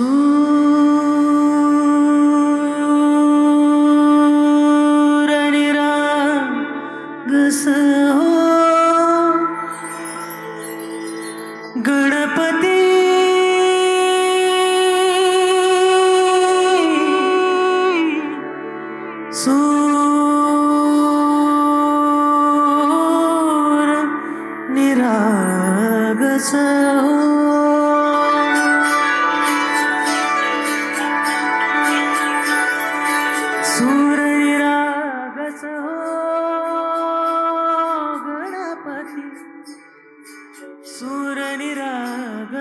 soon.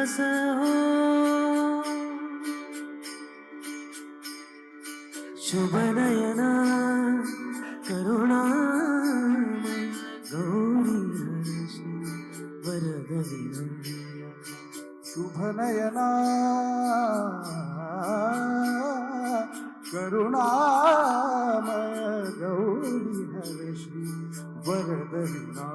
us ശുഭനയന കരുണാമയ Gauri വരദിനം ശുഭനയന കരുണാമയ Gauri Hari Shri വരദിനാ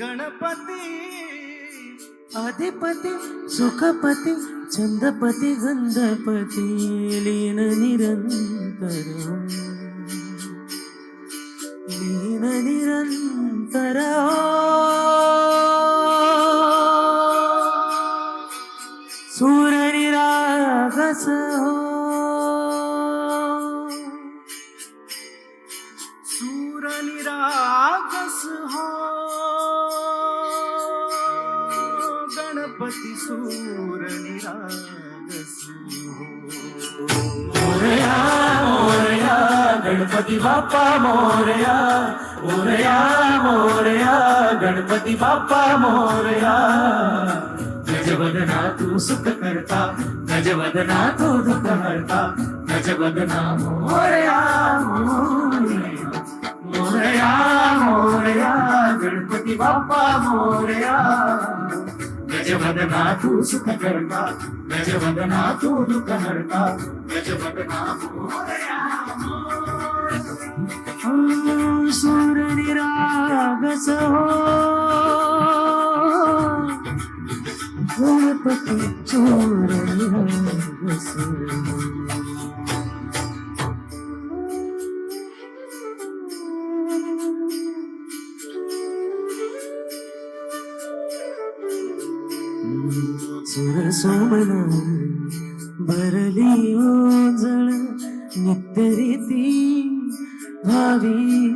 Ganpati अधिपती सुखपती छंदपती गंधपती लीन निरंतर लीन निरंतर सूरनिरागस हो सूरनिरागस गणपती हो मोरया मोरया, गणपती बाप्पा, मोरया। मोरया मोरया, गणपती बाप्पा, मोरया। गजवदना तू सुख करता गजवदना तू दुख हरता गजवदना मोरया मोरया। मोरया मोरया, गणपती बाप्पा, मोरया। गजवदना तू सुख करता गजवदना तू दुःख हरता गजवदना मोरया सूर्यनिरागस हो। गणपती सूर्यनिरागस सुर सोमना भरली ओजळ नित्य रीती भावी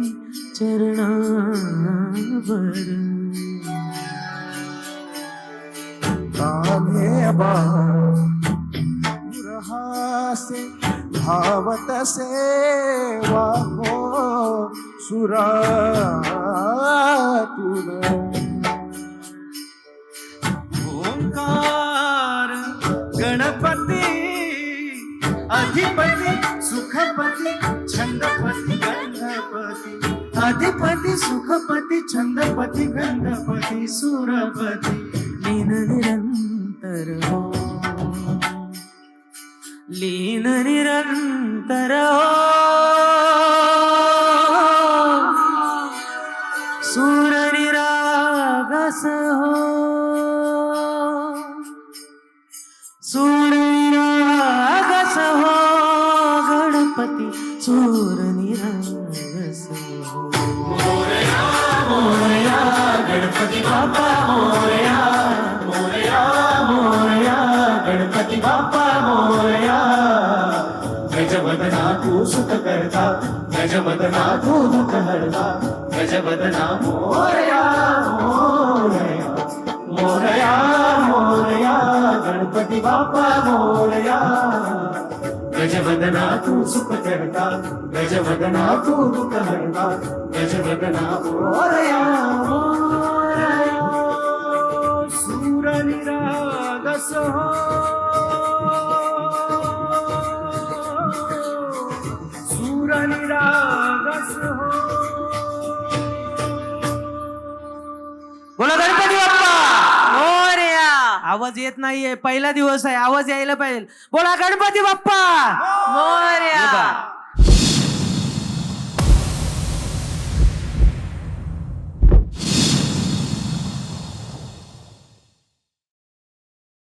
चरणावर. कान्हे बासे धावत सेवा हो सुरातुर అధిపతి సుఖపతి చందపతి గంధపతి. అధిపతి సుఖపతి చందపతి గంధపతి సూరపతి. లీన నిరంతరో లీన నిరంతరో गणपती सूरनिरागस हो मोरया गणपती बाप्पा मोरया मोरया मोरया गणपती बाप्पा मोरया गजवदना तू सुख करता गजवदना तू दुःख हरता गजवदना मोरया मोरया मोरया मोरया गणपती बाप्पा मोरया గజవదనా తూ సుఖకర్త గజవదనా తూ దుఃఖహర్త గజవదనా ఓరయా. आवाज येत नाहीये. पहिला दिवस आहे. आवाज यायला पाहिजे. बोला गणपती बाप्पा! हो.